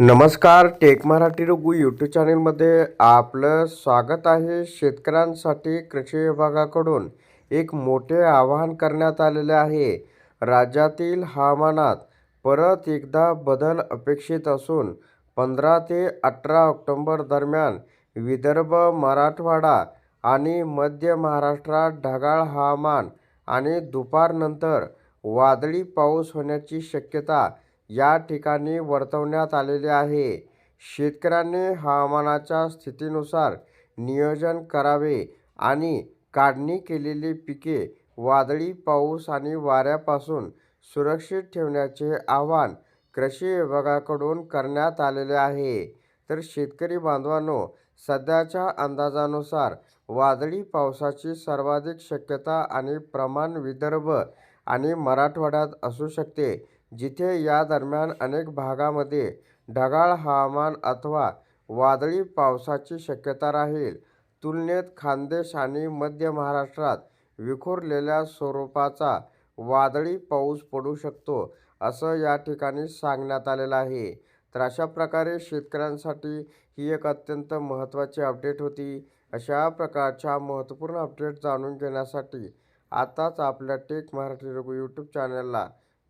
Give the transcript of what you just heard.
नमस्कार take Marathi Raghu YouTube चॅनलमध्ये आपलं स्वागत आहे शेतकऱ्यांसाठी कृषी विभागाकडून. एक मोठे आवाहन करण्यात आलेले आहे. राज्यातील हवामानात परत एकदा बदल अपेक्षित असून पंधरा ते अठरा ऑक्टोंबर दरम्यान विदर्भ मराठवाडा आणि मध्य महाराष्ट्रात ढगाळ हवामान आणि दुपारनंतर वादळी पाऊस होण्याची शक्यता या ठिकाणी वर्तवण्यात आलेले आहे. शेतकऱ्यांनी हवामानाच्या स्थितीनुसार नियोजन करावे आणि काढणी केलेली पिके वादळी पाऊस आणि वाऱ्यापासून सुरक्षित ठेवण्याचे आवाहन कृषी विभागाकडून करण्यात आलेले आहे. तर शेतकरी बांधवांनो सध्याच्या अंदाजानुसार वादळी पावसाची सर्वाधिक शक्यता आणि प्रमाण विदर्भ आणि मराठवाड्यात असू शकते. जिथे या दरम्यान अनेक भागामध्ये ढगाळ हवामान अथवा वादळी पावसाची शक्यता राहील. तुलनेत खानदेश आणि मध्य महाराष्ट्रात विखुरलेल्या स्वरूपाचा वादळी पाऊस पडू शकतो असं या ठिकाणी सांगण्यात आलेलं आहे. तर अशा प्रकारे शेतकऱ्यांसाठी ही एक अत्यंत महत्त्वाची अपडेट होती. अशा प्रकारच्या महत्त्वपूर्ण अपडेट जाणून घेण्यासाठी आताच आपल्या टेक मराठी रघु यूट्यूब चॅनलला